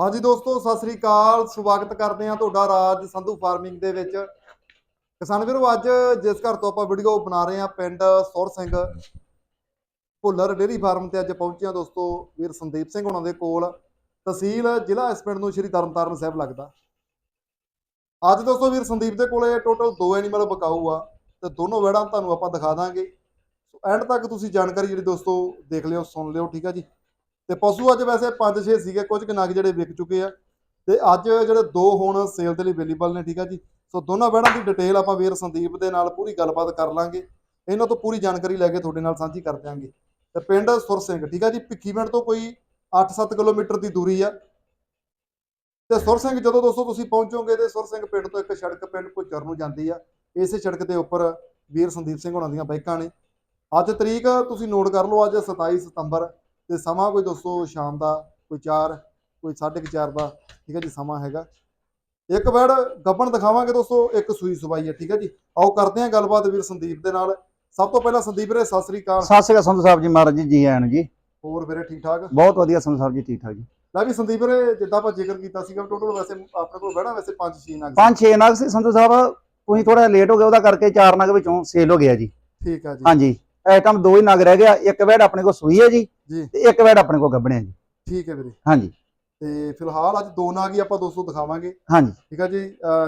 ਹਾਂਜੀ ਦੋਸਤੋ, ਸਤਿ ਸ੍ਰੀ ਅਕਾਲ। ਸਵਾਗਤ ਕਰਦੇ ਹਾਂ ਤੁਹਾਡਾ ਰਾਜ ਸੰਧੂ ਫਾਰਮਿੰਗ ਦੇ ਵਿੱਚ। ਕਿਸਾਨ ਵੀਰੋ, ਅੱਜ ਜਿਸ ਘਰ ਤੋਂ ਆਪਾਂ ਵੀਡੀਓ ਬਣਾ ਰਹੇ ਹਾਂ, ਪਿੰਡ ਸੁਰ ਸਿੰਘ ਭੁੱਲਰ ਡੇਰੀ ਫਾਰਮ ਤੇ ਅੱਜ ਪਹੁੰਚੇ ਹਾਂ ਦੋਸਤੋ, ਵੀਰ ਸੰਦੀਪ ਸਿੰਘ ਉਹਨਾਂ ਦੇ ਕੋਲ। ਤਹਿਸੀਲ ਜ਼ਿਲ੍ਹਾ ਇਸ ਪਿੰਡ ਨੂੰ ਸ਼੍ਰੀ ਤਰਨਤਾਰਨ ਸਾਹਿਬ ਲੱਗਦਾ। ਅੱਜ ਦੋਸਤੋ, ਵੀਰ ਸੰਦੀਪ ਦੇ ਕੋਲੇ ਟੋਟਲ ਦੋ ਐਨੀਮਲ ਬਕਾਊ ਆ ਤੇ ਦੋਨੋਂ ਵੈੜਾਂ ਤੁਹਾਨੂੰ ਆਪਾਂ ਦਿਖਾ ਦਾਂਗੇ। ਸੋ ਐਂਡ ਤੱਕ ਤੁਸੀਂ ਜਾਣਕਾਰੀ ਜਿਹੜੀ ਦੋਸਤੋ ਦੇਖ ਲਿਓ, ਸੁਣ ਲਿਓ, ਠੀਕ ਆ ਜੀ? ਤੇ ਪਸ਼ੂ ਅੱਜ ਵੈਸੇ 5-6 ਸੀਗੇ, ਕੁਝ ਕੁ ਨਗ ਜਿਹੜੇ ਵਿਕ ਚੁੱਕੇ ਆ। ਤੇ ਅੱਜ ਜਿਹੜੇ ਦੋ ਹੁਣ ਸੇਲ ਦੇ ਲਈ ਅਵੇਲੇਬਲ ਨੇ, ਠੀਕ ਆ ਜੀ। ਸੋ ਦੋਨਾਂ ਵੈੜਾਂ ਦੀ ਡਿਟੇਲ ਆਪਾਂ ਵੀਰ ਸੰਦੀਪ ਦੇ ਨਾਲ ਪੂਰੀ ਗੱਲਬਾਤ ਕਰ ਲਾਂਗੇ। ਇਹਨਾਂ ਤੋਂ ਪੂਰੀ ਜਾਣਕਾਰੀ ਲੈ ਕੇ ਤੁਹਾਡੇ ਨਾਲ ਸਾਂਝੀ ਕਰ ਦਿਆਂਗੇ। ਤੇ ਪਿੰਡ ਸੁਰ ਸਿੰਘ, ਠੀਕ ਆ ਜੀ, ਭਿੱਖੀ ਪਿੰਡ ਤੋਂ ਕੋਈ 8-7 ਕਿਲੋਮੀਟਰ ਦੀ ਦੂਰੀ ਆ। ਤੇ ਸੁਰ ਸਿੰਘ, ਜਦੋਂ ਦੋਸਤੋ ਤੁਸੀਂ ਪਹੁੰਚੋਗੇ ਤੇ ਸੁਰ ਸਿੰਘ ਪਿੰਡ ਤੋਂ ਇੱਕ ਸੜਕ ਪਿੰਡ ਭੁੱਚਰ ਨੂੰ ਜਾਂਦੀ ਆ। ਇਸੇ ਸੜਕ ਦੇ ਉੱਪਰ ਵੀਰ ਸੰਦੀਪ ਸਿੰਘ ਹੋਣਾ ਦੀਆਂ ਬਾਈਕਾਂ ਨੇ। ਅੱਜ ਤਰੀਕ ਤੁਸੀਂ ਨੋਟ ਕਰ ਲਓ, ਅੱਜ 27 ਸਤੰਬਰ ਤੇ ਸਮਾਂ ਕੋਈ ਦੋਸਤੋ ਸ਼ਾਮ ਦਾ ਕੋਈ 4 ਕੋਈ 4:30 ਦਾ ਠੀਕ ਹੈ ਜੀ ਸਮਾਂ ਹੈਗਾ। ਇੱਕ ਵੜ ਗੱਬਣ ਦਿਖਾਵਾਂਗੇ ਦੋਸਤੋ ਇੱਕ ਸੂਈ ਸਵਾਈ ਹੈ ਠੀਕ ਹੈ ਜੀ। ਆਓ ਕਰਦੇ ਹਾਂ ਗੱਲਬਾਤ ਵੀਰ ਸੰਦੀਪ ਦੇ ਨਾਲ। ਸਭ ਤੋਂ ਪਹਿਲਾਂ ਸੰਦੀਪ ਵੀਰੇ ਸਤਿ ਸ੍ਰੀ ਅਕਾਲ। ਸਤਿ ਸ਼੍ਰੀ ਅਕਾਲ ਸੰਧੂ ਸਾਹਿਬ ਜੀ ਮਹਾਰਾਜ ਜੀ ਜੀ ਆਇਆਂ ਨੂੰ ਜੀ। ਹੋਰ ਵੀਰੇ ਠੀਕ ਠਾਕ? ਬਹੁਤ ਵਧੀਆ ਸੰਧੂ ਸਾਹਿਬ ਜੀ ਠੀਕ ਠਾਕ ਜੀ। ਲੈ ਵੀ ਸੰਦੀਪ ਵੀਰੇ ਜਿੱਦਾਂ ਆਪਾਂ ਜ਼ਿਕਰ ਕੀਤਾ ਸੀਗਾ ਟੋਟਲ ਵੈਸੇ ਆਪਣੇ ਕੋਲ ਵੜਾ ਵੈਸੇ 5 6 ਨਗ ਪੰਜ ਛੇ ਨਗ ਸੀ ਸੰਧੂ ਸਾਹਿਬ ਤੁਸੀਂ ਥੋੜਾ ਲੇਟ ਹੋ ਗਏ ਉਹਦਾ ਕਰਕੇ ਚਾਰ ਨਗ ਵਿੱਚੋਂ ਸੇਲ ਹੋ ਗਿਆ ਜੀ। ਠੀਕ ਹੈ ਜੀ। ਹਾਂਜੀ ਐਟਮ ਦੋ ਹੀ ਨਗ ਰਹਿ ਗਿਆ ਇੱਕ ਵੈੜ ਆਪਣੇ ਕੋਲ ਸੂਈ ਹੈ ਜੀ। ਜੀ। ਤੇ ਇੱਕ ਵੈੜ ਆਪਣੇ ਕੋਲ ਗੱਬਣੇ ਜੀ। ਠੀਕ ਹੈ ਵੀਰੇ। ਹਾਂਜੀ। ਤੇ ਫਿਲਹਾਲ ਅੱਜ ਦੋ ਨਾਗ ਹੀ ਆਪਾਂ ਦੋਸਤੋ ਦਿਖਾਵਾਂਗੇ। ਹਾਂਜੀ। ਠੀਕ ਹੈ ਜੀ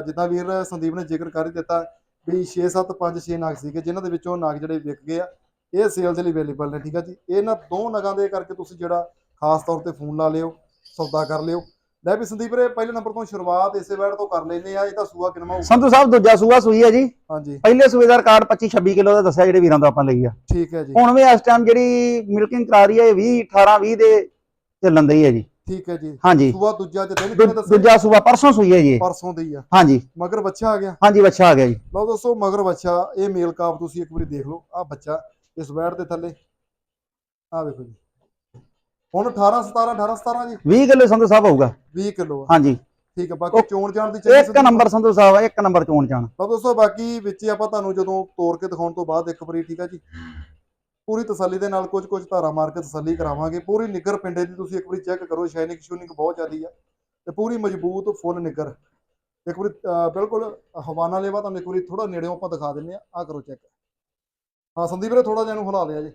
ਜਿੱਦਾਂ ਵੀਰ ਸੰਦੀਪ ਨੇ ਜ਼ਿਕਰ ਕਰ ਹੀ ਦਿੱਤਾ ਵੀ 6 7 5 6 ਨਾਗ ਸੀਗੇ ਜਿਨ੍ਹਾਂ ਦੇ ਵਿੱਚੋਂ ਨਾਗ ਜਿਹੜੇ ਵਿਕ ਗਏ ਆ ਇਹ ਸੇਲ ਦੇ ਲਈ ਅਵੇਲੇਬਲ ਨੇ ਠੀਕ ਹੈ ਜੀ। ਇਹਨਾਂ ਦੋ ਨਗਾਂ ਦੇ ਕਰਕੇ ਤੁਸੀਂ ਜਿਹੜਾ ਖਾਸ ਤੌਰ ਤੇ ਫੋਨ ਲਾ ਲਿਓ ਸੌਦਾ ਕਰ ਲਿਓ। ਲੈ ਵੀ ਸੰਦੀਪ ਰੇ ਪਹਿਲੇ ਨੰਬਰ ਤੋਂ ਸ਼ੁਰੂਆਤ ਇਸੇ ਵੈੜ ਤੋਂ ਕਰ ਲੈਨੇ ਆ ਇਹਦਾ ਸੂਆ ਕਿਨਮਾ ਹੋਊ ਸੰਧੂ ਸਾਹਿਬ ਦੂਜਾ ਸੂਆ ਸੂਈ ਹੈ ਜੀ। ਹਾਂਜੀ। ਪਹਿਲੇ ਸੂਏ ਦਾ ਰਿਕਾਰਡ 25 26 ਕਿਲੋ ਦਾ ਦੱਸਿਆ ਜਿਹੜੇ ਵੀਰਾਂ ਤੋਂ ਆਪਾਂ ਲਈ ਆ। ਠੀਕ ਹੈ ਜੀ। ਹੁਣ ਵੀ ਇਸ ਟਾਈਮ ਜਿਹੜੀ ਮਿਲਕਿੰਗ ਕਰਾ ਰਹੀ ਹੈ ਇਹ 20 18 20 ਦੇ ਚੱਲਣ ਦੀ ਹੈ ਜੀ। ਠੀਕ ਹੈ ਜੀ। ਹਾਂਜੀ। ਸੂਆ ਦੂਜਾ ਦੂ- ਕਿਵੇਂ ਦੱਸਿਆ ਦੂਜਾ ਸੂਆ ਪਰਸੋਂ ਸੂਈ ਹੈ ਜੀ ਇਹ। ਪਰਸੋਂ ਦੀ ਆ। ਹਾਂਜੀ। ਮਗਰ ਬੱਚਾ ਆ ਗਿਆ। ਹਾਂਜੀ ਬੱਚਾ ਆ ਗਿਆ ਜੀ। ਲਓ ਦੋਸਤੋ ਮਗਰ ਬੱਚਾ ਇਹ ਮੇਲ ਕਾਪ ਤੁਸੀਂ ਇੱਕ ਵਾਰੀ ਦੇਖ ਲਓ। ਆ ਬੱਚਾ ਇਸ ਵੈੜ ਦੇ ਥੱਲੇ। ਆ ਵੇਖੋ ਜੀ। ਹੁਣ 18 17 18 17 ਜੀ। 20 ਕਿਲੋ ਸੰਧੂ ਸਾਹਿਬ ਹੋਊਗਾ। 20 ਕਿਲੋ ਹਾਂਜੀ। ਠੀਕ ਹੈ ਬਾਕੀ ਚੋਣ ਜਾਣ ਦੀ ਇੱਕ ਸੰਦੀਪ। ਨੰਬਰ ਸੰਧੂ ਸਾਹਿਬ ਇੱਕ ਨੰਬਰ ਚੋਣ ਚਾਣ ਤਾਂ ਦੋਸਤੋ ਬਾਕੀ ਵਿੱਚ ਆਪਾਂ ਤੁਹਾਨੂੰ ਜਦੋਂ ਤੋੜ ਕੇ ਦਿਖਾਉਣ ਤੋਂ ਬਾਅਦ ਇੱਕ ਵਾਰੀ ਠੀਕ ਆ ਜੀ। ਪੂਰੀ ਤਸੱਲੀ ਦੇ ਨਾਲ ਕੁਝ ਕੁਝ ਧਾਰਾ ਮਾਰ ਕੇ ਤਸੱਲੀ ਕਰਾਵਾਂਗੇ। ਪੂਰੀ ਨਿੱਗਰ ਪਿੰਡੇ ਦੀ ਤੁਸੀਂ ਇੱਕ ਵਾਰੀ ਚੈੱਕ ਕਰੋ ਸ਼ਾਈਨਿੰਗ ਸ਼ੂਨਿੰਗ ਬਹੁਤ ਜ਼ਿਆਦੀ ਆ। ਤੇ ਪੂਰੀ ਮਜ਼ਬੂਤ ਫੁੱਲ ਨਿੱਗਰ। ਇੱਕ ਵਾਰੀ ਬਿਲਕੁਲ ਹਵਾਨਾ ਲੈਵਾ ਤੁਹਾਨੂੰ ਇੱਕ ਵਾਰੀ ਥੋੜਾ ਨੇੜਿਓਂ ਆਪਾਂ ਦਿਖਾ ਦਿੰਨੇ ਆ। ਆ ਕਰੋ ਚੈੱਕ। ਹਾਂ ਸੰਦੀਪ ਵੀਰੇ ਥੋੜਾ ਜਿਹਾ ਇਹਨੂੰ ਹਿਲਾ ਲਿਆ ਜੀ।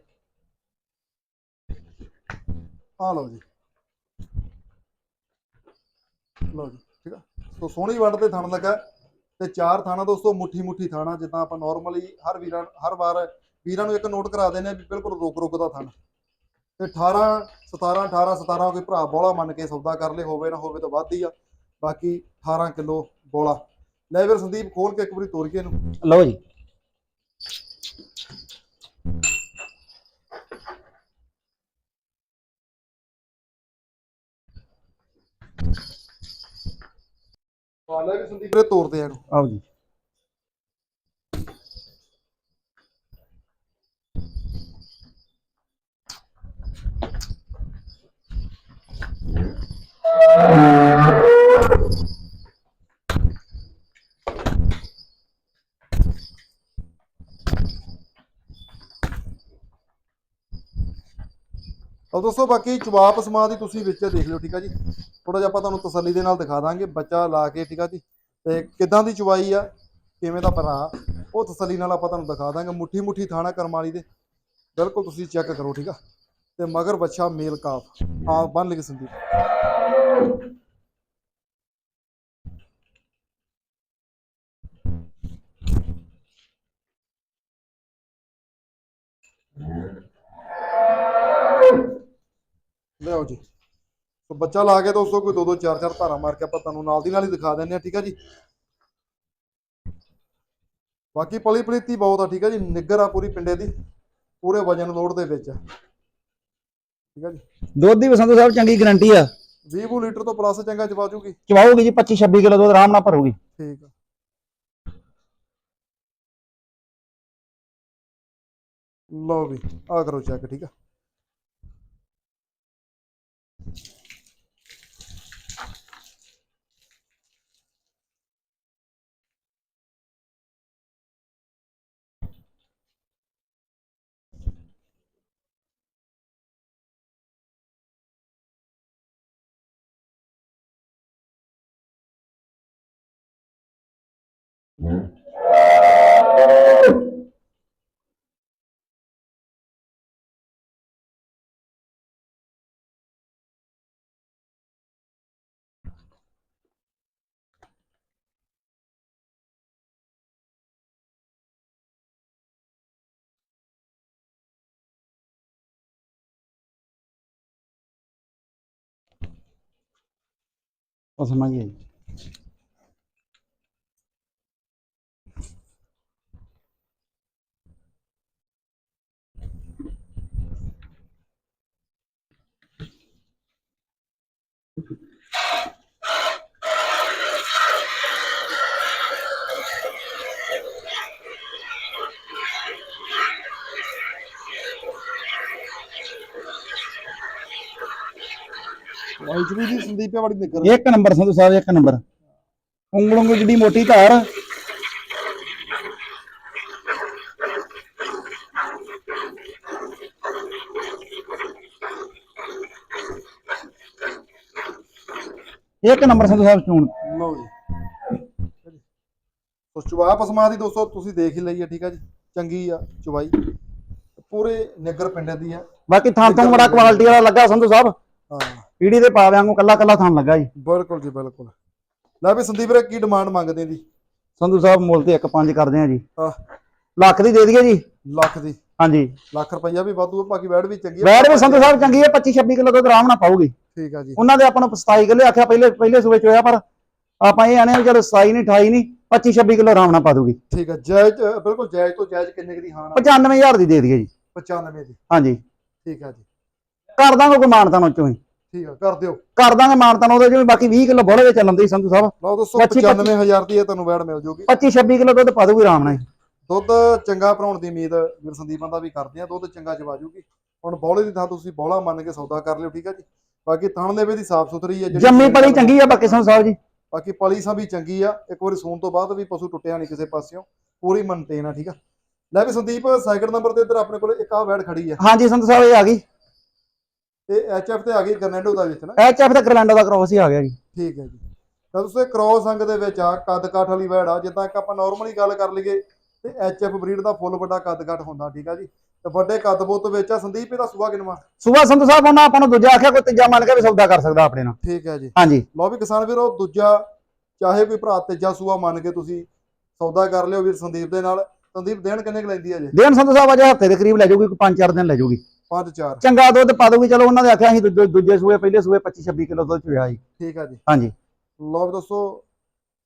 ਆ ਲਓ ਜੀ। ਲਓ ਜੀ, ਠੀਕ ਆ? ਸੋ ਸੋਹਣੀ ਵੰਡ ਤੇ ਥਣ ਲੱਗਾ ਤੇ ਚਾਰ ਥਾਣਾ ਦੋਸਤੋ ਮੁੱਠੀ ਮੁੱਠੀ ਥਾਣਾ, ਜਿੱਦਾਂ ਆਪਾਂ ਨਾਰਮਲੀ ਹਰ ਵੀਰਾਂ, ਹਰ ਵਾਰ ਵੀਰਾਂ ਨੂੰ ਇੱਕ ਨੋਟ ਕਰਾ ਦਿੰਦੇ ਆ ਵੀ ਬਿਲਕੁਲ ਰੁਕ ਰੁਕ ਦਾ ਥਣ। ਤੇ 18 17 18 17 ਕੋਈ ਭਰਾ ਬੋਲਾ ਮੰਨ ਕੇ ਸੌਦਾ ਕਰ ਲੇ, ਹੋਵੇ ਨਾ ਹੋਵੇ ਤਾਂ ਵੱਧ ਹੀ ਆ। ਬਾਕੀ 18 ਕਿਲੋ ਬੋਲਾ। ਲੈ ਵੀਰ ਸੰਦੀਪ, ਖੋਲ ਕੇ ਇੱਕ ਵਾਰੀ ਤੋੜ ਕੇ ਇਹਨੂੰ। ਲਓ ਜੀ। ਆ ਲੈ ਵੀ ਸੰਦੀਪ ਵੀਰੇ ਤੋੜਦੇ ਆ ਇਹਨੂੰ। ਆਓ ਜੀ। ਤਾਂ ਦੋਸਤੋ ਬਾਕੀ ਚਵਾਪ ਸਮਾ ਦੀ ਤੁਸੀਂ ਵਿੱਚ ਦੇਖ ਲਿਓ ਠੀਕ ਆ ਜੀ। ਥੋੜਾ ਜਿਹਾ ਆਪਾਂ ਤੁਹਾਨੂੰ ਤਸੱਲੀ ਦੇ ਨਾਲ ਦਿਖਾ ਦਾਂਗੇ, ਬੱਚਾ ਲਾ ਕੇ, ਠੀਕ ਆ ਜੀ? ਤੇ ਕਿੱਦਾਂ ਦੀ ਚਵਾਈ ਆ, ਕਿਵੇਂ ਦਾ ਭਰਾ, ਉਹ ਤਸੱਲੀ ਨਾਲ ਆਪਾਂ ਤੁਹਾਨੂੰ ਦਿਖਾ ਦਾਂਗੇ ਮੁੱਠੀ ਮੁੱਠੀ ਥਾਣਾ ਕਰਮਾਲੀ ਦੇ। ਬਿਲਕੁਲ ਤੁਸੀਂ ਚੈੱਕ ਕਰੋ, ਠੀਕ ਆ? ਤੇ ਮਗਰ ਬੱਚਾ ਮੇਲ ਕਾਫ, ਹਾਂ, ਬੰਨ ਲਈ ਸੰਦੀਪ। ਲਿਆਓ ਜੀ। ਸੋ ਬੱਚਾ ਲਾ ਕੇ ਦੋਸਤੋ ਕੋਈ ਦੋ ਦੋ ਚਾਰ ਚਾਰ ਧਾਰਾ ਮਾਰ ਕੇ ਆਪਾਂ ਤੁਹਾਨੂੰ ਨਾਲ ਦੀ ਨਾਲ ਹੀ ਦਿਖਾ ਦਿੰਦੇ ਆ ਠੀਕ ਆ ਜੀ? ਬਾਕੀ ਪਲੀ ਪਲੀਤੀ ਬਹੁਤ ਆ ਠੀਕ ਆ ਜੀ? ਨਿੱਗਰ ਆ ਪੂਰੀ ਪਿੰਡੇ ਦੀ ਪੂਰੇ ਵਜਨ ਲੋਡ ਦੇ ਵਿੱਚ ਠੀਕ ਆ ਜੀ? ਦੁੱਧ ਦੀ ਵੀ ਸੰਧੂ ਸਾਹਿਬ ਚੰਗੀ ਗਰੰਟੀ ਆ। 20 ਲੀਟਰ ਤੋਂ ਪਲੱਸ ਚੰਗਾ ਚਵਾ ਜੂਗੀ ਚਵਾਓਗੇ ਜੀ 25 26 ਕਿਲੋ ਦੁੱਧ ਆਰਾਮ ਨਾਲ ਭਰੂਗੀ। ਠੀਕ ਆ। ਲਓ ਵੀ ਆ ਕਰੋ ਚੈੱਕ ਠੀਕ ਆ। ਪਸਮਾ ਜੀ ਵਾਈਟ ਵੀ ਦੀ ਸੰਦੀਪ ਹੈ ਬੜੀ ਨਿਕਰ ਇੱਕ ਨੰਬਰ ਸੰਧੂ ਸਾਹਿਬ ਇੱਕ ਨੰਬਰ। ਉਂਗਲ ਉਂਗਲ ਜਿੱਡੀ ਮੋਟੀ ਧਾਰ। ਇੱਕ ਨੰਬਰ ਸੰਧੂ ਸਾਹਿਬ ਚੂਣ। ਲਓ ਜੀ। ਸੋ ਚੁਬਾ ਪਸਮਾ ਦੀ ਦੋਸਤੋ ਤੁਸੀਂ ਦੇਖ ਹੀ ਲਈ ਹੈ ਠੀਕ ਹੈ ਜੀ? ਚੰਗੀ ਆ ਚੁਬਾਈ। ਪੂਰੇ ਨਿਗਰ ਪਿੰਡ ਦੀ ਆ। ਬਾਕੀ ਥਾਂ ਤੋਂ ਬੜਾ ਕੁਆਲਿਟੀ ਵਾਲਾ ਲੱਗਾ ਸੰਧੂ ਸਾਹਿਬ। ਹਾਂ। ਪੀੜੀ ਦੇ ਪਾ ਵਾਂਗੂ ਕੱਲਾ ਕੱਲਾ ਥਾਂ ਲੱਗਾ ਜੀ। ਬਿਲਕੁਲ ਜੀ ਬਿਲਕੁਲ। ਲੈ ਵੀ ਸੰਦੀਪ ਰੇ ਕੀ ਡਿਮਾਂਡ ਮੰਗਦੇ ਦੀ ਸੰਧੂ ਸਾਹਿਬ ਮੁੱਲ ਤੇ 1.5 ਕਰਦੇ ਆ ਜੀ। ਆਹ ਲੱਖ ਦੀ ਦੇ ਦਈਏ ਜੀ। ਲੱਖ ਦੀ। ਹਾਂਜੀ। ਲੱਖ ਰੁਪਈਆ ਵੀ ਵਾਧੂ ਆ ਬਾਕੀ ਵੈੜ ਵੀ ਚੰਗੀ ਆ। ਵੈੜ ਵੀ ਸੰਧੂ ਸਾਹਿਬ ਚੰਗੀ ਹੈ 25 26 ਕਿਲੋ ਦੁੱਧ ਆਰਾਮ ਨਾਲ ਪਾਊਗੀ। ਠੀਕ ਆ ਜੀ। ਉਹਨਾਂ ਦੇ ਆਪਾਂ ਨੂੰ 27 ਕਿਲੋ ਆਖਿਆ ਪਹਿਲੇ ਪਹਿਲੇ ਸੂਬੇ ਚ ਹੋਇਆ ਪਰ ਆਪਾਂ ਇਹ ਆਣੇ ਚਲੋ 27 ਨਹੀਂ 28 ਨਹੀਂ 25 26 ਕਿਲੋ ਆਰਾਮ ਨਾਲ ਪਾ ਦੂਗੀ ਠੀਕ ਆ ਜਾਇਜ਼ ਅ, ਬਿਲਕੁਲ ਜਾਇਜ਼ ਤੋਂ ਜਾਇਜ਼ ਕਿੰਨੇ ਕੁ ਦੀ ਹਾਂ 95000 ਦੀ ਦੇ ਦਈਏ ਜੀ। 95 ਦੀ। ਹਾਂਜੀ। ਠੀਕ ਆ ਜੀ। ਕਰ ਦਾਂਗੇ ਕੋਈ ਮਾਨਤਾ ਨੂੰ ਚੋਂ ਹੀ ਠੀਕ ਆ ਕਰ ਦਿਓ। ਕਰ ਦਾਂਗੇ ਮਾਨਤਾ ਉਹਦੇ ਜਿਵੇਂ ਬਾਕੀ 20 ਕਿਲੋ ਬੋਲੇ ਚੱਲਣ ਦੀ ਸੰਧੂ ਸਾਹਿਬ। ਲਓ ਦੋਸਤੋ ਪੱਚੀ- 95000 ਦੀ ਇਹ ਤੁਹਾਨੂੰ ਵੈੜ ਮਿਲ ਜੂਗੀ। 25 26 ਕਿਲੋ ਦੁੱਧ ਪਾ ਦੂਗੀ ਆਰਾਮ ਨਾਲ। ਦੁੱਧ ਚੰਗਾ ਭਰਾਉਣ ਦੀ ਉਮੀਦ ਵੀਰ ਸੰਦੀਪਾਂ ਦਾ ਵੀ ਕਰਦੇ ਆ ਦੁੱਧ ਚੰਗਾ ਚਵਾ ਜੂਗੀ। ਹੁਣ ਬੌਲੇ ਦੀ ਥਾਂ ਤੁਸੀਂ ਬੌਲਾ ਮੰਨ ਕੇ ਸੌਦਾ ਕਰ ਲਿਓ ਠੀਕ ਆ ਜੀ। ਬਾਕੀ ਥਣ ਦੇ ਦੀ ਸਾਫ਼ ਸੁਥਰੀ ਹੈ ਜੰਮੀ ਪਲੀ ਚੰਗੀ ਆ ਬਾਕੀ ਸੰਧੂ ਸਾਹਿਬ ਜੀ। ਬਾਕੀ ਪਲੀ ਸਾਂ ਵੀ ਚੰਗੀ ਆ ਇੱਕ ਵਾਰੀ ਸੂਣ ਤੋਂ ਬਾਅਦ ਵੀ ਪਸ਼ੂ ਟੁੱਟਿਆ ਨਹੀਂ ਕਿਸੇ ਪਾਸਿਓਂ ਪੂਰੀ ਮੇਨਟੇਨ ਆ ਠੀਕ ਆ। ਲੈ ਵੀ ਸੰਦੀਪ ਸੈਕਿੰਡ ਨੰਬਰ ਤੇ ਇੱਧਰ ਆਪਣੇ ਕੋਲ ਇੱਕ ਆ ਵੈੜ ਖੜੀ ਆ। ਹਾਂਜੀ ਸੰਧੂ ਸਾਹਿਬ ਇਹ ਆ ਗਈ। ਤੇ ਐਚਐਫ ਤੇ ਆ ਗਈ ਗਰਨੈਂਡੋ ਦਾ ਵਿੱਚ ਨਾ? ਐਚਐਫ ਦਾ ਕਰਲੈਂਡੋ ਦਾ ਕ੍ਰੋਸ ਹੀ ਆ ਗਿਆ ਜੀ। ਠੀਕ ਹੈ ਜੀ। ਤਾਂ ਤੁਸੀਂ ਕ੍ਰੋਸ ਅੰਗ ਦੇ ਵਿੱਚ ਆ ਕੱਦ ਕਾਠ ਵਾਲੀ ਵੈੜ ਆ ਜਿੱਦਾਂ ਇੱਕ ਆਪਾਂ ਨਾਰਮਲੀ ਗੱਲ ਕਰ ਲਈਏ ਤੇ ਐਚਐਫ ਬਰੀਡ ਦਾ ਫੁੱਲ ਵੱਡਾ ਕੱਦ ਕਾਠ ਹੁੰਦਾ ਠੀਕ ਆ ਜੀ। ਤੇ ਵੱਡੇ ਕੱਦ ਬੁੱਤ ਵਿੱਚ ਆ ਸੰਦੀਪ ਇਹਦਾ ਸੂਆ ਕਿਨਵਾ ਸੁਬਾ ਸੰਧੂ ਸਾਹਿਬ ਉਹਨਾਂ ਆਪਾਂ ਨੂੰ ਦੂਜਾ ਆਖਿਆ ਕੋਈ ਤੀਜਾ ਮੰਨ ਕੇ ਵੀ ਸੌਦਾ ਕਰ ਸਕਦਾ ਆਪਣੇ ਨਾਲ। ਠੀਕ ਹੈ ਜੀ। ਹਾਂਜੀ। ਲਓ ਵੀ ਕਿਸਾਨ ਵੀਰੋ ਦੂਜਾ ਚਾਹੇ ਕੋਈ ਭਰਾ ਤੀਜਾ ਸੂਆ ਮੰਨ ਕੇ ਤੁਸੀਂ ਸੌਦਾ ਕਰ ਲਿਓ ਵੀਰ ਸੰਦੀਪ ਦੇ ਨਾਲ। ਸੰਦੀਪ ਦੇਣ ਕਿੰਨੇ ਕੁ ਲੈਂਦੀ ਹੈ ਜੀ ਦੇਣ ਸੰਧੂ ਸਾਹਿਬ ਅਜੇ ਹਫ਼ਤੇ ਦੇ ਕਰੀਬ ਲੈ ਜਾਊਗੀ ਕੋਈ 5-4 ਦਿਨ ਲੈ ਜਾਊਗੀ। 5-4 ਚੰਗਾ ਦੁੱਧ ਪਾ ਦੂਗੀ ਚਲੋ ਉਹਨਾਂ ਦੇ ਆਖਿਆ ਅਸੀਂ ਦੂਜੇ ਦੂਜੇ ਸੂਏ ਪਹਿਲੇ ਸੂਏ 25-26 ਕਿਲੋ ਦੁੱਧ ਚੁਇਆ ਜੀ ਠੀਕ ਆ ਜੀ। ਹਾਂਜੀ। ਲਓ ਵੀ ਦੋਸਤੋ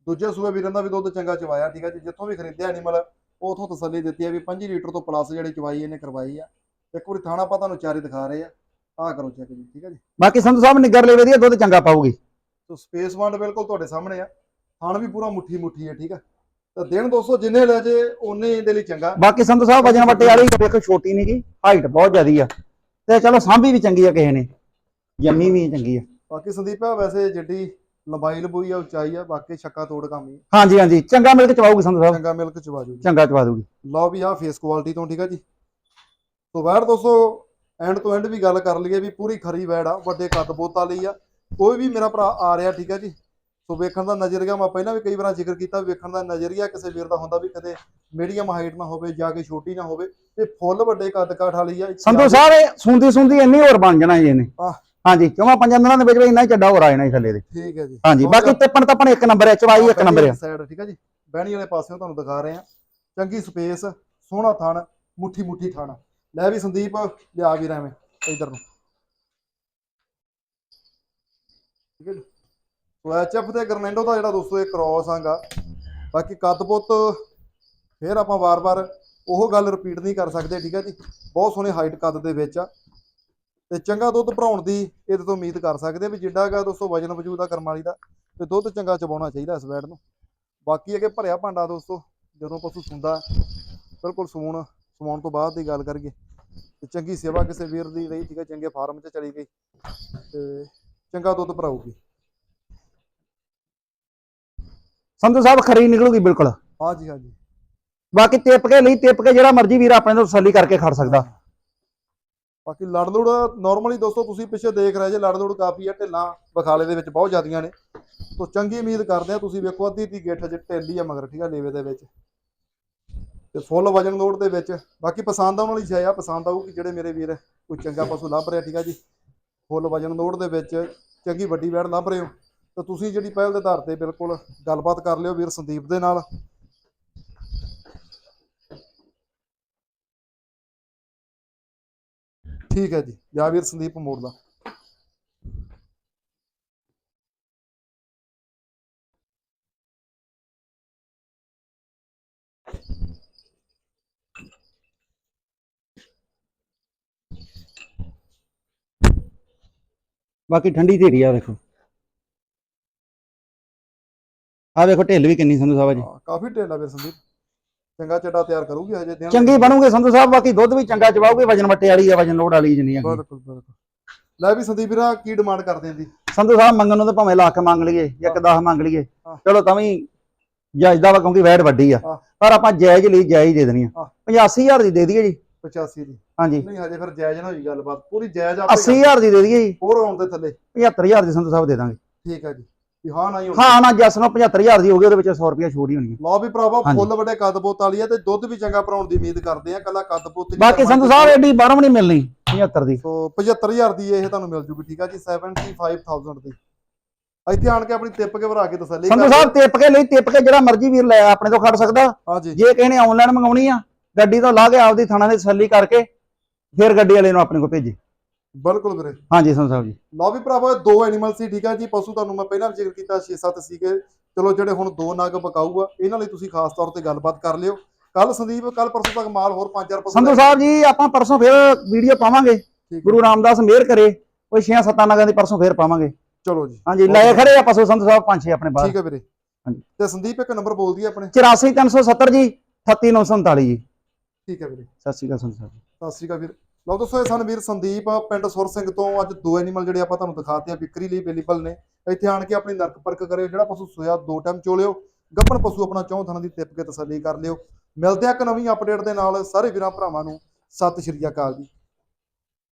ਦੂਜੇ ਸੂਏ ਵੀਰਾਂ ਦਾ ਵੀ ਦੁੱਧ ਚੰਗਾ ਚਵਾਇਆ ਠੀਕ ਆ ਜੀ। ਜਿੱਥੋਂ ਵੀ ਖਰੀਦਿਆ ਐਨੀਮਲ ਉਥੋਂ ਤਸੱਲੀ ਦਿੱਤੀ ਆ ਵੀ 5 ਲੀਟਰ ਤੋਂ ਪਲੱਸ ਜਿਹੜੀ ਚਵਾਈ ਇਹਨੇ ਕਰਵਾਈ ਆ। ਇੱਕ ਵਾਰੀ ਥਾਣਾ ਆਪਾਂ ਤੁਹਾਨੂੰ ਚਾਰੇ ਦਿਖਾ ਰਹੇ ਆ। ਆਹ ਕਰੋ ਚੈੱਕ ਜੀ ਠੀਕ ਆ ਜੀ। ਬਾਕੀ ਸੰਧੂ ਸਾਹਿਬ ਨਿੱਗਰ ਲੈ ਵਧੀਆ ਦੁੱਧ ਚੰਗਾ ਪਾਊਗੀ। ਸੋ ਸਪੇਸ ਵੰਡ ਬਿਲਕੁਲ ਤੁਹਾਡੇ ਸਾਹਮਣੇ ਆ। ਥਾਣ ਵੀ ਪੂਰਾ ਮੁੱਠੀ ਮੁੱਠੀ ਹੈ ਠੀਕ ਆ। ਤਾਂ ਦਿਨ ਦੋਸਤੋ ਜਿੰਨੇ ਲੈ ਜੇ ਉਹਨੇ ਇਹਦੇ ਲਈ ਚੰਗਾ। ਬਾਕੀ ਸੰਧੂ ਸਾਹਿਬ ਵਜਨ ਵੱਟੇ ਵਾਲੀ ਵੇਖੋ ਛੋਟੀ ਨਹੀਂ ਗੀ ਹਾਈਟ ਬਹੁਤ ਜ਼ਿਆਦੀ ਆ। ਤੇ ਚਲੋ ਸਾਂਭੀ ਵੀ ਚੰਗੀ ਆ ਕਿਸੇ ਨੇ। ਜੰਮੀ ਵੀ ਚੰਗੀ ਆ। ਬਾਕੀ ਸੰਦੀਪ ਆ ਵੈਸੇ ਜਿੱਡੀ ਲੰਬਾਈ ਲੰਬੂਈ ਆ ਉਚਾਈ ਆ ਬਾਕੀ ਛੱਕਾ ਤੋੜ ਕੰਮ ਹੀ। ਹਾਂਜੀ ਹਾਂਜੀ ਚੰਗਾ ਮਿਲ ਕੇ ਚਵਾਊਗੀ ਸੰਧੂ ਸਾਹਿਬ। ਚੰਗਾ ਮਿਲਕ ਚਵਾ ਜੂਗੀ। ਚੰਗਾ ਚਵਾ ਦੂਗੀ। ਲਓ ਵੀ ਆ ਫੇਸ ਕੁਆਲਿਟੀ ਤੋਂ ਠੀਕ ਆ ਜੀ। ਸੋ ਵੈੜ ਦੋਸਤੋ ਐਂਡ ਤੋਂ ਐਂਡ ਵੀ ਗੱਲ ਕਰ ਲਈਏ ਵੀ ਪੂਰੀ ਖਰੀ ਵੈੜ ਆ ਵੱਡੇ ਕੱਦ ਬੋਤ ਵਾਲੀ ਆ। ਕੋਈ ਵੀ ਮੇਰਾ ਭਰਾ ਆ ਰਿਹਾ ਠੀਕ ਆ ਜੀ। ਸੋ ਵੇਖਣ ਦਾ ਨਜ਼ਰੀਆ ਮੈਂ ਪਹਿਲਾਂ ਵੀ ਕਈ ਵਾਰ ਜ਼ਿਕਰ ਕੀਤਾ ਵੀ ਵੇਖਣ ਦਾ ਨਜ਼ਰੀਆ ਕਿਸੇ ਵੀਰ ਦਾ ਹੁੰਦਾ ਵੀ ਕਦੇ ਮੀਡੀਅਮ ਹਾਈਟ ਨਾ ਹੋਵੇ ਜਾਂ ਕਿ ਛੋਟੀ ਨਾ ਹੋਵੇ ਤੇ ਫੁੱਲ ਵੱਡੇ ਕੱਦ ਕਾਠ ਵਾਲੀ ਆ ਸੰਧੂ ਸਾਹਿਬ ਇਹ ਸੁੰਦੀ ਸੁੰਦੀ ਇੰਨੀ ਹੋਰ ਬਣ ਜਾਣਾ ਜੀ ਇਹਨੇ। ਹਾਂਜੀ ਕਿਉਂਕਿ ਪੰਜਾਂ ਦਿਨਾਂ ਦੇ ਵਿੱਚ ਵੀ ਇੰਨਾ ਹੀ ਚੱਡਾ ਹੋਰ ਆ ਜਾਣਾ ਜੀ ਥੱਲੇ ਦੇ। ਠੀਕ ਹੈ ਜੀ। ਹਾਂਜੀ ਬਾਕੀ ਤਿੱਪਣ ਤੱਪਣ ਇੱਕ ਨੰਬਰ ਹੈ ਚਵਾਈ ਇੱਕ ਨੰਬਰ ਹੈ ਸਾਈਡ ਠੀਕ ਆ ਜੀ। ਬਹਿਣੀ ਵਾਲੇ ਪਾਸਿਓਂ ਤੁਹਾਨੂੰ ਦਿਖਾ ਰਹੇ ਆ ਚੰਗੀ ਸਪੇਸ ਸੋਹਣਾ ਥਣ ਮੁੱਠੀ ਮੁੱਠੀ ਥਣ। ਲੈ ਵੀ ਸੰਦੀਪ ਲਿਆ ਵੀਰ ਐਵੇਂ ਇਧਰ ਨੂੰ। ਠੀਕ ਹੈ ਜੀ। ਐਚਐਫ ਤੇ ਗਰਨੈਂਡੋ ਦਾ ਜਿਹੜਾ ਦੋਸਤੋ ਇਹ ਕ੍ਰੋਸ ਆਂਗਾ, ਬਾਕੀ ਕੱਦ ਪੁੱਤ ਫੇਰ ਆਪਾਂ ਵਾਰ-ਵਾਰ ਉਹ ਗੱਲ ਰਿਪੀਟ ਨਹੀਂ ਕਰ ਸਕਦੇ, ਠੀਕ ਹੈ ਜੀ? ਬਹੁਤ ਸੋਹਣੇ ਹਾਈਟ ਕੱਦ ਦੇ ਵਿੱਚ ਆ। ਤੇ ਚੰਗਾ ਦੁੱਧ ਭਰਾਉਣ ਦੀ ਇਹਦੇ ਤੋਂ ਉਮੀਦ ਕਰ ਸਕਦੇ ਆ ਵੀ ਜਿੱਡਾ ਹੈਗਾ ਦੋਸਤੋ ਵਜਨ ਵਜੂਦ ਆ ਕਰਮ ਵਾਲੀ ਦਾ, ਤੇ ਦੁੱਧ ਚੰਗਾ ਚਬਾਉਣਾ ਚਾਹੀਦਾ ਇਸ ਵੈੜ ਨੂੰ। ਬਾਕੀ ਅਗੇ ਭਰਿਆ ਭਾਂਡਾ ਦੋਸਤੋ, ਜਦੋਂ ਪਸ਼ੂ ਸੁੰਦਾ, ਬਿਲਕੁਲ ਸੂਣ ਸਵਾਉਣ ਤੋਂ ਬਾਅਦ ਦੀ ਗੱਲ ਕਰੀਏ। ਤੇ ਚੰਗੀ ਸੇਵਾ ਕਿਸੇ ਵੀਰ ਦੀ ਰਹੀ, ਠੀਕ ਹੈ ਚੰਗੇ ਫਾਰਮ 'ਚ ਚਲੀ ਗਈ। ਤੇ ਚੰਗਾ ਦੁੱਧ ਭਰਾਊਗੀ। ਸੰਧੂ ਸਾਹਿਬ ਖਰੀ ਨਿਕਲੂਗੀ ਬਿਲਕੁਲ। ਹਾਂਜੀ ਹਾਂਜੀ। ਬਾਕੀ ਤਿੱਪ ਕੇ ਲਈ ਤਿੱਪ ਕੇ ਜਿਹੜਾ ਮਰਜ਼ੀ ਵੀਰ ਆਪਣੇ ਤੋਂ ਤਸੱਲੀ ਕਰਕੇ ਖੜ ਸਕਦਾ। ਬਾਕੀ ਲੜ ਲੁੜ ਨਾਰਮਲੀ ਦੋਸਤੋ ਤੁਸੀਂ ਪਿੱਛੇ ਦੇਖ ਰਹੇ ਜੇ ਲੜ ਲੁੜ ਕਾਫੀ ਆ ਢਿੱਲਾਂ ਬਖਾਲੇ ਦੇ ਵਿੱਚ ਬਹੁਤ ਜ਼ਿਆਦੀਆਂ ਨੇ। ਤੋਂ ਚੰਗੀ ਉਮੀਦ ਕਰਦੇ ਆ ਤੁਸੀਂ ਵੇਖੋ ਅੱਧੀ ਦੀ ਗਿੱਠ ਜੇ ਢਿੱਲੀ ਆ ਮਗਰ ਠੀਕ ਆ ਲੇਵੇ ਦੇ ਵਿੱਚ। ਤੇ ਫੁੱਲ ਵਜਨ ਲੋਡ ਦੇ ਵਿੱਚ। ਬਾਕੀ ਪਸੰਦ ਆਉਣ ਵਾਲੀ ਸ਼ੈ ਆ ਪਸੰਦ ਆਊਗੀ ਜਿਹੜੇ ਮੇਰੇ ਵੀਰ ਕੋਈ ਚੰਗਾ ਪਸ਼ੂ ਲੱਭ ਰਿਹਾ ਠੀਕ ਆ ਜੀ। ਫੁੱਲ ਵਜਨ ਲੋਡ ਦੇ ਵਿੱਚ ਚੰਗੀ ਵੱਡੀ ਵੈੜ ਲੱਭ ਰਹੇ ਹੋ। ਤਾਂ ਤੁਸੀਂ ਜਿਹੜੀ ਪਹਿਲ ਦੇ ਆਧਾਰ ਤੇ ਬਿਲਕੁਲ ਗੱਲਬਾਤ ਕਰ ਲਿਓ ਵੀਰ ਸੰਦੀਪ ਦੇ ਨਾਲ। ਠੀਕ ਹੈ ਜੀ, ਜਾ ਵੀਰ ਸੰਦੀਪ ਮੋੜ ਦਾ ਬਾਕੀ ਠੰਡੀ ਢੇਰੀ ਆ ਵੇਖੋ ਆ ਵੇਖੋ ਢਿੱਲ ਵੀ ਕਿੰਨੀ ਸੰਧੂ ਸਾਹਿਬ ਜੀ। ਹਾਂ, ਕਾਫੀ ਢੇਲਾ ਵੀਰ ਸੰਦੀਪ। ਚੰਗਾ ਚਟਾ ਤਿਆਰ ਕਰੂਗੀ ਹਜੇ ਦਿਨ ਚੰਗੀ ਬਣੂਗੇ ਸੰਧੂ ਸਾਹਿਬ ਬਾਕੀ ਦੁੱਧ ਵੀ ਚੰਗਾ ਚਵਾਉਗੇ ਵਜਨ ਵੱਟੇ ਵਾਲੀ ਆ ਵਜਨ ਲੋਡ ਵਾਲੀ ਜਿੰਨੀ ਆ। ਬਿਲਕੁਲ ਬਿਲਕੁਲ। ਲੈ ਵੀ ਸੰਦੀਪ ਵੀਰਾ ਕੀ ਡਿਮਾਂਡ ਕਰਦੇ ਆਂ ਦੀ ਸੰਧੂ ਸਾਹਿਬ ਮੰਗਣ ਨੂੰ ਤਾਂ ਭਾਵੇਂ ਲੱਖ ਮੰਗ ਲਈਏ ਇੱਕ 10 ਮੰਗ ਲਈਏ। ਹਾਂ। ਚਲੋ ਤਾਂ ਵੀ ਜਾਇਜ਼ਦਾ ਵਾ ਕਿਉਂਕਿ ਵੈਟ ਵੱਡੀ ਆ। ਹਾਂ। ਪਰ ਆਪਾਂ ਜਾਇਜ਼ ਲਈ ਜਾਇਜ਼ ਦੇ ਦੇਣੀ ਆ। ਹਾਂ। 85000 ਦੀ ਦੇ ਦਈਏ ਜੀ। 85 ਦੀ। ਹਾਂਜੀ। ਨਹੀਂ ਹਜੇ ਫਿਰ ਜਾਇਜ਼ ਨਾ ਹੋਈ ਗੱਲਬਾਤ ਪੂਰੀ ਜਾਇਜ਼ ਆਪੇ 80000 ਦੀ ਦੇ ਦਈਏ ਜੀ। ਹੋਰ ਆਉਣ ਦੇ ਥੱਲੇ। 75000 ਦੀ ਸੰਧੂ ਸਾਹਿਬ ਦੇ ਦਾਂਗੇ। ਠੀਕ ਹੈ ਜੀ। ਵੀ ਹਾਂ ਨਾ ਹੀ ਹੋਣੀ। ਹਾਂ ਨਾ ਜਸ ਨੂੰ 75000 ਦੀ ਹੋ ਗਈ ਉਹਦੇ ਵਿੱਚ 100 ਰੁਪਏ ਛੋੜ ਹੀ ਹੋਣੀ ਆ ਲਓ ਵੀ ਭਰਾਵਾ ਹਾਂਜੀ। ਫੁੱਲ ਵੱਡੇ ਕੱਦ ਬੋਤ ਵਾਲੀ ਆ ਤੇ ਦੁੱਧ ਵੀ ਚੰਗਾ ਭਰਾਉਣ ਦੀ ਉਮੀਦ ਕਰਦੇ ਆ ਕੱਲਾ ਕੱਦ ਬੋਤ ਬਾਕੀ ਸੰਧੂ ਸਾਹਿਬ ਐਡੀ ਬਾਹਰੋਂ ਵੀ ਨਹੀਂ ਮਿਲਣੀ 75 ਦੀ। ਸੋ 75000 ਦੀ ਇਹ ਤੁਹਾਨੂੰ ਮਿਲ ਜੂਗੀ ਠੀਕ ਆ ਜੀ 75000 ਦੀ। ਇੱਥੇ ਆਣ ਕੇ ਆਪਣੀ ਟਿਪ ਕੇ ਭਰਾ ਕੇ ਤਸੱਲੀ ਸੰਧੂ ਕਰ ਸਾਹਿਬ ਟਿਪ ਕੇ ਲਈ ਟਿਪ ਕੇ ਜਿਹੜਾ ਮਰਜ਼ੀ ਵੀਰ ਲੈ ਆਪਣੇ ਤੋਂ ਖੜ ਸਕਦਾ। ਹਾਂਜੀ ਜੇ। ਕਿਸੇ ਨੇ ਆਨਲਾਈਨ ਮੰਗਾਉਣੀ ਆ ਗੱਡੀ ਤੋਂ ਲਾ ਕੇ ਆਪਦੀ ਥਾਣਾ ਦੀ ਤਸੱਲੀ ਕਰਕੇ ਫਿਰ ਗੱਡੀ ਵਾਲੇ ਨੂੰ ਆਪਣੇ ਕੋਲ ਭੇਜੀ। ਬਿਲਕੁਲ ਵੀਰੇ। ਹਾਂਜੀ ਸੰਧੂ ਸਾਹਿਬ ਜੀ। ਲਓ ਵੀ ਭਰਾਵਾ ਦੋ ਐਨੀਮਲ ਸੀ ਠੀਕ ਆ ਜੀ। ਪਸ਼ੂ ਤੁਹਾਨੂੰ ਮੈਂ ਪਹਿਲਾਂ ਵੀ ਜ਼ਿਕਰ ਕੀਤਾ 6-7 ਸੀਗੇ। ਚਲੋ ਜਿਹੜੇ ਹੁਣ ਦੋ ਨਗ ਬਕਾਊ ਆ ਇਹਨਾਂ ਲਈ ਤੁਸੀਂ ਖਾਸ ਤੌਰ ਤੇ ਗੱਲਬਾਤ ਕਰ ਲਿਓ। ਕੱਲ ਸੰਦੀਪ ਕੱਲ ਪਰਸੋਂ ਤੱਕ ਮਾਲ ਹੋਰ 5-4 ਪਸ਼ੂ ਸੰਧੂ ਸਾਹਿਬ ਜੀ ਆਪਾਂ ਪਰਸੋਂ ਫਿਰ ਵੀਡੀਓ ਪਾਵਾਂਗੇ। ਗੁਰੂ ਰਾਮਦਾਸ ਮਿਹਰ ਕਰੇ ਕੋਈ 6-7 ਨਗਾਂ ਦੀ ਪਰਸੋਂ ਫਿਰ ਪਾਵਾਂਗੇ। ਚਲੋ ਜੀ। ਹਾਂਜੀ ਲੈ ਖੜੇ ਆ ਪਸ਼ੂ ਸੰਧੂ ਸਾਹਿਬ ਪੰਜ ਛੇ ਆਪਣੇ ਬਾਹਰ। ਠੀਕ ਹੈ ਵੀਰੇ। ਹਾਂਜੀ। ਤੇ ਸੰਦੀਪ ਇੱਕ ਨੰਬਰ ਬੋਲਦੀ ਆਪਣੇ। 84370 ਜੀ 38947 ਜੀ। ਠੀਕ ਹੈ ਵੀਰੇ। ਸਤਿ ਸ਼੍ਰੀ ਅਕਾਲ ਸੰਧੂ ਸਾਹਿਬ। ਸਤਿ ਸ਼੍ਰੀ ਅਕਾਲ ਵੀਰ। ਲਓ ਦੋਸਤੋ, ਇਹ ਸਨ ਵੀਰ ਸੰਦੀਪ, ਪਿੰਡ ਸੁਰ ਸਿੰਘ ਤੋਂ ਅੱਜ ਦੋ ਐਨੀਮਲ ਜਿਹੜੇ ਆਪਾਂ ਤੁਹਾਨੂੰ ਦਿਖਾਤੇ ਆ ਵਿਕਰੀ ਲਈ ਅਵੇਲੇਬਲ ਨੇ। ਇੱਥੇ ਆਣ ਕੇ ਆਪਣੀ ਨਰਕ ਪਰਕ ਕਰਿਓ, ਜਿਹੜਾ ਪਸ਼ੂ ਸੋਇਆ ਦੋ ਟਾਈਮ ਚੋਲਿਓ, ਗੱਪਣ ਪਸ਼ੂ ਆਪਣਾ ਚੌਂ ਥਾਂ ਦੀ ਟਿਪ ਕੇ ਤਸੱਲੀ ਕਰ ਲਿਓ। ਮਿਲਦੇ ਆ ਇੱਕ ਨਵੀਂ ਅਪਡੇਟ ਦੇ ਨਾਲ। ਸਾਰੇ ਵੀਰਾਂ ਭਰਾਵਾਂ ਨੂੰ ਸਤਿ ਸ਼੍ਰੀ ਅਕਾਲ ਜੀ।